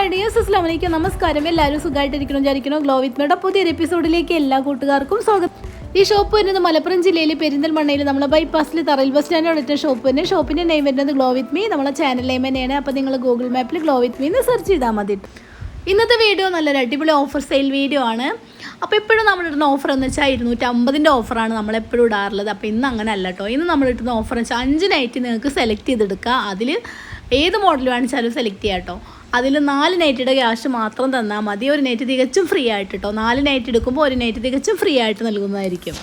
Hi dears അസ്ലാം വലൈക്കും നമസ്കാരം. എല്ലാവരും സുഖമായിട്ടിരിക്കണം വിചാരിക്കണം ഗ്ലോ വിത്ത് മേയുടെ പുതിയൊരു എപ്പിസോഡിലേക്ക് എല്ലാ കൂട്ടുകാർക്കും സ്വാഗതം. ഈ ഷോപ്പ് വരുന്നത് മലപ്പുറം ജില്ലയിൽ പെരിന്തൽമണ്ണയിൽ നമ്മളെ ബൈപ്പാസിൽ തറയിൽ ബസ് സ്റ്റാൻഡ് ഇട്ട ഷോപ്പ് തന്നെ ഷോപ്പിന്റെ നെയിം വരുന്നത് ഗ്ലോ വിത്ത് മീ നമ്മളെ ചാനൽ നെയിം തന്നെയാണ്. അപ്പോൾ നിങ്ങൾ ഗൂഗിൾ മാപ്പിൽ ഗ്ലോ വിത്ത് മീ എന്ന് സെർച്ച് ചെയ്താൽ മതി. ഇന്നത്തെ വീഡിയോ നല്ലൊരു അടിപൊളി ഓഫർ സെയിൽ വീഡിയോ ആണ്. അപ്പോൾ എപ്പോഴും നമ്മൾ ഇടുന്ന ഓഫർ എന്ന് വെച്ചാൽ ഇരുന്നൂറ്റി അമ്പതിന്റെ ഓഫറാണ് നമ്മളെപ്പോഴും ഇടാറുള്ളത്. അപ്പോൾ ഇന്ന് അങ്ങനെ അല്ല കേട്ടോ ഇന്ന് നമ്മൾ ഓഫർ എന്ന് വെച്ചാൽ അഞ്ച് നൈറ്റ് നിങ്ങൾക്ക് സെലക്ട് ചെയ്തെടുക്കുക അതിൽ ഏത് മോഡൽ വേണിച്ചാലും സെലക്ട് ചെയ്യാം കേട്ടോ അതിൽ നാല് നൈറ്റിയുടെ ക്യാഷ് മാത്രം തന്നാൽ മതി. ഒരു നൈറ്റ് തികച്ചും ഫ്രീ ആയിട്ട് കേട്ടോ നാല് നൈറ്റ് എടുക്കുമ്പോൾ ഒരു നൈറ്റ് തികച്ചും ഫ്രീ ആയിട്ട് നൽകുന്നതായിരിക്കും.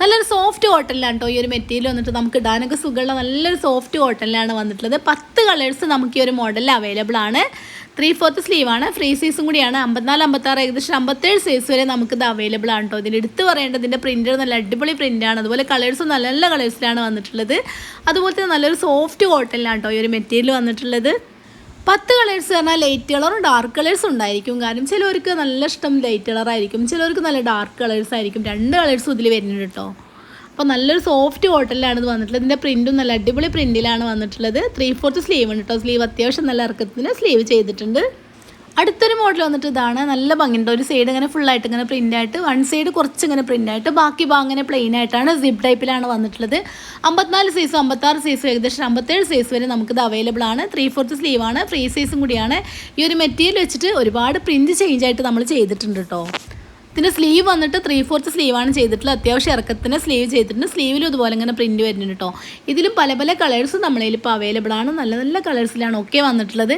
നല്ലൊരു സോഫ്റ്റ് കോട്ടണിലാണ് കേട്ടോ ഈ ഒരു മെറ്റീരിയൽ വന്നിട്ട് നമുക്ക് ഇടാനൊക്കെ സുഖമുള്ള നല്ലൊരു സോഫ്റ്റ് ഹോട്ടലിലാണ് വന്നിട്ടുള്ളത്. പത്ത് കളേഴ്സ് നമുക്ക് ഈ ഒരു മോഡലിൽ അവൈലബിൾ ആണ്. ത്രീ ഫോർത്ത് സ്ലീവാണ് ഫ്രീ സൈസും കൂടിയാണ്. അമ്പത്തിനാല് അമ്പത്താറ് ഏകദേശം അമ്പത്തേഴ് സൈസ് വരെ നമുക്കിത് അവൈലബിൾ ആണ് കേട്ടോ ഇതിന്റെ എടുത്ത് പറയേണ്ടത് ഇതിന്റെ പ്രിന്റ് നല്ല അടിപൊളി പ്രിന്റാണ് അതുപോലെ കളേഴ്സും നല്ല നല്ല കളേഴ്സിലാണ് വന്നിട്ടുള്ളത്. അതുപോലെ തന്നെ നല്ലൊരു സോഫ്റ്റ് ഹോട്ടലിലാണ് കേട്ടോ ഈ ഒരു മെറ്റീരിയൽ വന്നിട്ടുള്ളത്. പത്ത് കളേഴ്സ് പറഞ്ഞാൽ ലൈറ്റ് കളറും ഡാർക്ക് കളേഴ്സ് ഉണ്ടായിരിക്കും. കാരണം ചിലവർക്ക് നല്ല ഇഷ്ടം ലൈറ്റ് കളറായിരിക്കും ചിലവർക്ക് നല്ല ഡാർക്ക് കളേഴ്സ് ആയിരിക്കും. രണ്ട് കളേഴ്സും ഇതിൽ വരുന്നുണ്ട് കേട്ടോ അപ്പോൾ നല്ലൊരു സോഫ്റ്റ് കോട്ടനിലാണ് ഇത് വന്നിട്ടുള്ളത്. ഇതിന്റെ പ്രിന്റും നല്ല അടിപൊളി പ്രിന്റിലാണ് വന്നിട്ടുള്ളത്. ത്രീ ഫോർത്ത് സ്ലീവ് ഉണ്ട് കേട്ടോ സ്ലീവ് അത്യാവശ്യം നല്ല ഇറക്കത്തിന് സ്ലീവ് ചെയ്തിട്ടുണ്ട്. അടുത്തൊരു മോഡൽ വന്നിട്ട് ഇതാണ്. നല്ല ഭംഗിയുണ്ട്. ഒരു സൈഡ് ഇങ്ങനെ ഫുള്ളായിട്ട് ഇങ്ങനെ പ്രിന്റ് ആയിട്ട് വൺ സൈഡ് കുറച്ച് ഇങ്ങനെ പ്രിന്റ് ആയിട്ട് ബാക്കി ഭാഗം ഇങ്ങനെ പ്ലെയിൻ ആയിട്ടാണ് സിപ്പ് ടൈപ്പിലാണ് വന്നിട്ടുള്ളത്. അമ്പത്തിനാല് സൈസും അമ്പത്താറ് സൈസും ഏകദേശം അമ്പത്തേഴ് സൈസ് വരെ നമുക്കിത് അവൈലബിൾ ആണ്. ത്രീ ഫോർത്ത് ആണ്. ഫ്രീ സൈസും കൂടിയാണ്. ഈ ഒരു മെറ്റീരിയൽ വെച്ചിട്ട് ഒരുപാട് പ്രിന്റ് ചേഞ്ച് ആയിട്ട് നമ്മൾ ചെയ്തിട്ടുണ്ട് കേട്ടോ ഇതിന്റെ സ്ലീവ് വന്നിട്ട് ത്രീ ഫോർത്ത് സ്ലീവാണ് ചെയ്തിട്ടുള്ളത്. അത്യാവശ്യം ഇറക്കത്തിന് സ്ലീവ് ചെയ്തിട്ടുണ്ട്. സ്ലീവിലും ഇതുപോലെ ഇങ്ങനെ പ്രിന്റ് വരുന്നുണ്ട് കേട്ടോ ഇതിലും പല പല കളേഴ്സ് നമ്മളതിൽ ഇപ്പോൾ അവൈലബിൾ ആണ്. നല്ല നല്ല കളേഴ്സിലാണ് ഒക്കെ വന്നിട്ടുള്ളത്.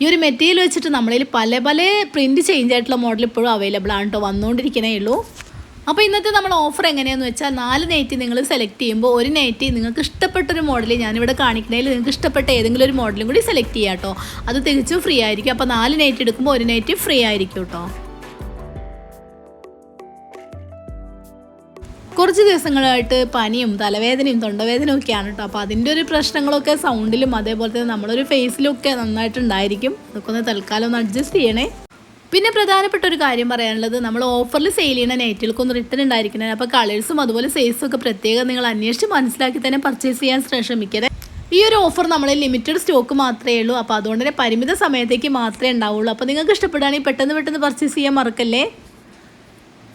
ഈ ഒരു മെറ്റീരിയൽ വെച്ചിട്ട് നമ്മളതിൽ പല പല പ്രിന്റ് ചേഞ്ച് ആയിട്ടുള്ള മോഡൽ ഇപ്പോഴും അവൈലബിൾ ആണ് കേട്ടോ വന്നുകൊണ്ടിരിക്കണേ ഉള്ളൂ. അപ്പോൾ ഇന്നത്തെ നമ്മൾ ഓഫർ എങ്ങനെയാണെന്ന് വെച്ചാൽ നാല് നൈറ്റി നിങ്ങൾ സെലക്ട് ചെയ്യുമ്പോൾ ഒരു നൈറ്റി നിങ്ങൾക്ക് ഇഷ്ടപ്പെട്ട ഒരു മോഡൽ ഞാനിവിടെ കാണിക്കുന്നതിൽ നിങ്ങൾക്ക് ഇഷ്ടപ്പെട്ട ഏതെങ്കിലും ഒരു മോഡലും കൂടി സെലക്ട് ചെയ്യാം കേട്ടോ അത് തികച്ചും ഫ്രീ ആയിരിക്കും. അപ്പോൾ നാല് നൈറ്റി എടുക്കുമ്പോൾ ഒരു നൈറ്റി ഫ്രീ ആയിരിക്കും കേട്ടോ കുറച്ച് ദിവസങ്ങളായിട്ട് പനിയും തലവേദനയും തൊണ്ടവേദനയും ഒക്കെയാണ് കേട്ടോ അപ്പോൾ അതിന്റെ ഒരു പ്രശ്നങ്ങളൊക്കെ സൗണ്ടിലും അതേപോലെ തന്നെ നമ്മളൊരു ഫേസിലും ഒക്കെ നന്നായിട്ടുണ്ടായിരിക്കും. അതൊക്കെ ഒന്ന് തൽക്കാലം ഒന്ന് അഡ്ജസ്റ്റ് ചെയ്യണേ. പിന്നെ പ്രധാനപ്പെട്ട ഒരു കാര്യം പറയാനുള്ളത് നമ്മൾ ഓഫറിൽ സെയിൽ ചെയ്യുന്ന നൈറ്റുകൾക്കൊന്ന് റിട്ടേൺ ഉണ്ടായിരിക്കണേ. അപ്പോൾ കളേഴ്സും അതുപോലെ സൈസും ഒക്കെ പ്രത്യേകം നിങ്ങൾ അന്വേഷിച്ച് മനസ്സിലാക്കി തന്നെ പർച്ചേസ് ചെയ്യാൻ ശ്രമിക്കരുത് ഈ ഒരു ഓഫർ നമ്മൾ ലിമിറ്റഡ് സ്റ്റോക്ക് മാത്രമേ ഉള്ളൂ. അപ്പോൾ അതുകൊണ്ട് തന്നെ പരിമിത സമയത്തേക്ക് മാത്രമേ ഉണ്ടാവുള്ളൂ. അപ്പോൾ നിങ്ങൾക്ക് ഇഷ്ടപ്പെടുകയാണെങ്കിൽ പെട്ടെന്ന് പെട്ടെന്ന് പർച്ചേസ് ചെയ്യാൻ മറക്കല്ലേ?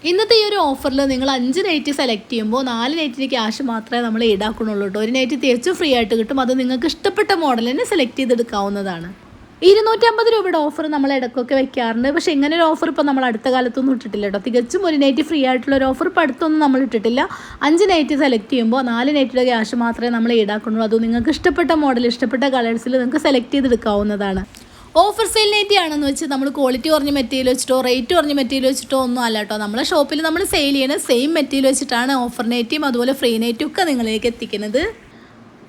ഇന്നത്തെ ഈ ഒരു ഓഫറിൽ നിങ്ങൾ അഞ്ച് നൈറ്റ് സെലക്ട് ചെയ്യുമ്പോൾ നാല് നൈറ്റിന് ക്യാഷ് മാത്രമേ നമ്മൾ ഈടാക്കണുള്ളൂ കേട്ടോ ഒരു നൈറ്റ് തികച്ചും ഫ്രീ ആയിട്ട് കിട്ടും. അത് നിങ്ങൾക്ക് ഇഷ്ടപ്പെട്ട മോഡൽ തന്നെ സെലക്ട് ചെയ്തെടുക്കാവുന്നതാണ്. ഇരുന്നൂറ്റമ്പത് രൂപയുടെ ഓഫർ നമ്മൾ ഇടയ്ക്കൊക്കെ വെക്കാറുണ്ട്. പക്ഷേ ഇങ്ങനെ ഒരു ഓഫർ ഇപ്പോൾ നമ്മൾ അടുത്ത കാലത്തൊന്നും ഇട്ടിട്ടില്ല കേട്ടോ തികച്ചും ഒരു നൈറ്റ് ഫ്രീ ആയിട്ടുള്ള ഒരു ഓഫർ ഇപ്പോൾ അടുത്തൊന്നും നമ്മൾ ഇട്ടിട്ടില്ല. അഞ്ച് നൈറ്റ് സെലക്ട് ചെയ്യുമ്പോൾ നാല് നൈറ്റിന്റെ ക്യാഷ് മാത്രമേ നമ്മൾ ഈടാക്കുന്നുള്ളൂ. അത് നിങ്ങൾക്ക് ഇഷ്ടപ്പെട്ട മോഡൽ ഇഷ്ടപ്പെട്ട കളേഴ്സിൽ നിങ്ങൾക്ക് സെലക്ട് ചെയ്തെടുക്കാവുന്നതാണ്. ഓഫർ സെയിൽ നൈറ്റി ആണെന്ന് വെച്ച് നമ്മൾ ക്വാളിറ്റി കുറഞ്ഞ മെറ്റീരിയൽ വെച്ചിട്ടോ റേറ്റ് കുറഞ്ഞ മെറ്റീരിയൽ വെച്ചിട്ടോ ഒന്നും അല്ല കേട്ടോ നമ്മളെ ഷോപ്പിൽ നമ്മൾ സെയിൽ ചെയ്യുന്ന സെയിം മെറ്റീരിയൽ വെച്ചിട്ടാണ് ഓഫർ നെറ്റും അതുപോലെ ഫ്രീ നൈറ്റും ഒക്കെ നിങ്ങളിലേക്ക് എത്തിക്കുന്നത്.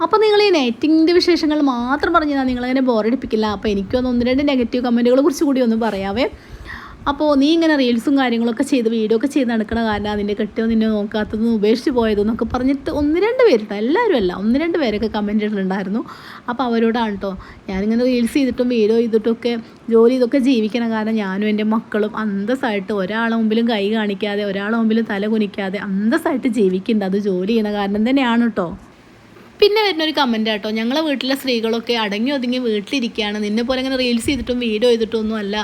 അപ്പോൾ നിങ്ങൾ ഈ നെറ്റിങ്ങിന്റെ വിശേഷങ്ങൾ മാത്രം പറഞ്ഞാൽ നിങ്ങളങ്ങനെ ബോറടിപ്പിക്കില്ല അപ്പോൾ എനിക്കൊന്ന് ഒന്ന് രണ്ട് നെഗറ്റീവ് കമന്റുകളെ കുറിച്ച് കൂടി ഒന്ന് പറയാവേ. അപ്പോൾ നീ ഇങ്ങനെ റീൽസും കാര്യങ്ങളൊക്കെ ചെയ്ത് വീഡിയോ ഒക്കെ ചെയ്ത് നടക്കണ കാരണം അതിന്റെ കെട്ടിയോ നിന്നെ നോക്കാത്തതും ഉപേക്ഷിച്ച് പോയതെന്നൊക്കെ പറഞ്ഞിട്ട് ഒന്ന് രണ്ട് പേര് എല്ലാവരും അല്ല ഒന്ന് രണ്ട് പേരൊക്കെ കമന്റ് ഇട്ടിട്ടുണ്ടായിരുന്നു. അപ്പോൾ അവരോടാണ് കേട്ടോ ഞാനിങ്ങനെ റീൽസ് ചെയ്തിട്ടും വീഡിയോ ചെയ്തിട്ടൊക്കെ ജോലി ഇതൊക്കെ ജീവിക്കണം കാരണം ഞാനും എന്റെ മക്കളും അന്തസ്സായിട്ട് ഒരാളെ മുമ്പിലും കൈ കാണിക്കാതെ ഒരാളെ മുമ്പിലും തല കുനിക്കാതെ അന്തസ്സായിട്ട് ജീവിക്കുന്നുണ്ട് അത് ജോലി ചെയ്യുന്ന കാരണം തന്നെയാണ് കേട്ടോ പിന്നെ വരുന്ന ഒരു കമന്റ് കേട്ടോ ഞങ്ങളെ വീട്ടിലെ സ്ത്രീകളൊക്കെ അടങ്ങി ഒതുങ്ങി വീട്ടിലിരിക്കുകയാണ്. നിന്നെ പോലെ ഇങ്ങനെ റീൽസ് ചെയ്തിട്ടും വീഡിയോ ചെയ്തിട്ടും ഒന്നും അല്ല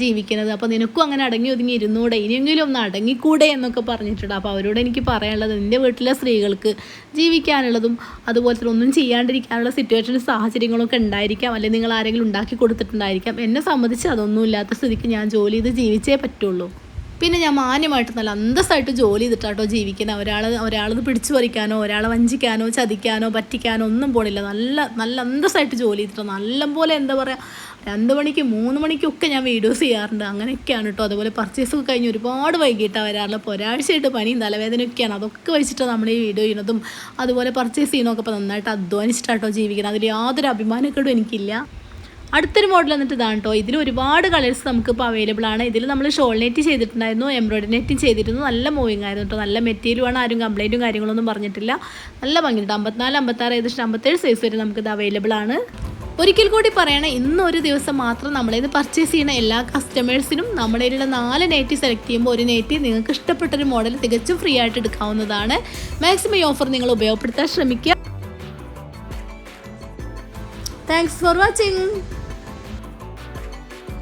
ജീവിക്കുന്നത്. അപ്പോൾ നിനക്കും അങ്ങനെ അടങ്ങി ഒതുങ്ങി ഇരുന്നൂടെ? ഇനിയെങ്കിലും ഒന്ന് അടങ്ങിക്കൂടെ എന്നൊക്കെ പറഞ്ഞിട്ടുണ്ട്. അപ്പോൾ അവരോട് എനിക്ക് പറയാനുള്ളത് നിന്റെ വീട്ടിലെ സ്ത്രീകൾക്ക് ജീവിക്കാനുള്ളതും അതുപോലെ തന്നെ ഒന്നും ചെയ്യാണ്ടിരിക്കാനുള്ള സിറ്റുവേഷൻ സാഹചര്യങ്ങളൊക്കെ ഉണ്ടായിരിക്കാം. അല്ലെങ്കിൽ നിങ്ങൾ ആരെങ്കിലും ഉണ്ടാക്കി കൊടുത്തിട്ടുണ്ടായിരിക്കാം. എന്നെ സംബന്ധിച്ച് അതൊന്നും ഇല്ലാത്ത സ്ഥിതിക്ക് ഞാൻ ജോലി ചെയ്ത് ജീവിച്ചേ പറ്റുള്ളൂ. പിന്നെ ഞാൻ മാന്യമായിട്ട് നല്ല അന്തസ്സായിട്ട് ജോലി ചെയ്തിട്ടാട്ടോ ജീവിക്കുന്നത് ഒരാൾ ഒരാളത് പിടിച്ചു പറിക്കാനോ ഒരാളെ വഞ്ചിക്കാനോ ചതിക്കാനോ പറ്റിക്കാനോ ഒന്നും പോണില്ല. നല്ല നല്ല അന്തസ്സായിട്ട് ജോലി ചെയ്തിട്ടോ. നല്ലപോലെ എന്താ പറയുക രണ്ട് മണിക്ക് മൂന്ന് മണിക്കൊക്കെ ഞാൻ വീഡിയോസ് ചെയ്യാറുണ്ട്. അങ്ങനെയൊക്കെയാണ് കേട്ടോ അതുപോലെ പർച്ചേസ് ഒക്കെ കഴിഞ്ഞ് ഒരുപാട് വൈകിട്ടാണ് വരാറുള്ളത്. അപ്പോൾ ഒരാഴ്ചയായിട്ട് പനിയും തലവേദനയൊക്കെയാണ്. അതൊക്കെ വെച്ചിട്ട് നമ്മൾ ഈ വീഡിയോ ചെയ്യുന്നതും. അതുപോലെ പർച്ചേസ് ചെയ്യുന്നതൊക്കെ ഇപ്പോൾ നന്നായിട്ട് അധ്വാനിച്ചിട്ടാട്ടോ ജീവിക്കുന്നത് അതിൽ യാതൊരു അഭിമാനക്കേടും എനിക്കില്ല. അടുത്തൊരു മോഡൽ വന്നിട്ട് ഇതാണ് കേട്ടോ ഇതിൽ ഒരുപാട് കളേഴ്സ് നമുക്ക് നമുക്കിപ്പോൾ അവൈലബിൾ ആണ്. ഇതിൽ നമ്മൾ ഷോൾ നെറ്റ് ചെയ്തിട്ടുണ്ടായിരുന്നു എംബ്രോയിഡറി നെറ്റും ചെയ്തിരുന്നു. നല്ല മൂവിങ് ആയിരുന്നു കേട്ടോ നല്ല മെറ്റീരിയലുമാണ് ആരും കംപ്ലൈന്റും കാര്യങ്ങളൊന്നും പറഞ്ഞിട്ടില്ല. നല്ല ഭംഗിയുണ്ട്. അമ്പത്തിനാല് അമ്പത്താറ് ഏകദേശം അമ്പത്തേഴ് സൈസ് വരെ നമുക്കിത് അവൈലബിൾ ആണ്. ഒരിക്കൽ കൂടി പറയണേ ഇന്ന് ഒരു ദിവസം മാത്രം നമ്മളിത് പർച്ചേസ് ചെയ്യുന്ന എല്ലാ കസ്റ്റമേഴ്സിനും നമ്മളിലുള്ള നാല് നെറ്റി സെലക്ട് ചെയ്യുമ്പോൾ ഒരു നെറ്റി നിങ്ങൾക്ക് ഇഷ്ടപ്പെട്ട ഒരു മോഡൽ തികച്ചും ഫ്രീ ആയിട്ട് എടുക്കാവുന്നതാണ്. മാക്സിമം ഈ ഓഫർ നിങ്ങൾ ഉപയോഗപ്പെടുത്താൻ ശ്രമിക്കുക. Thanks for watching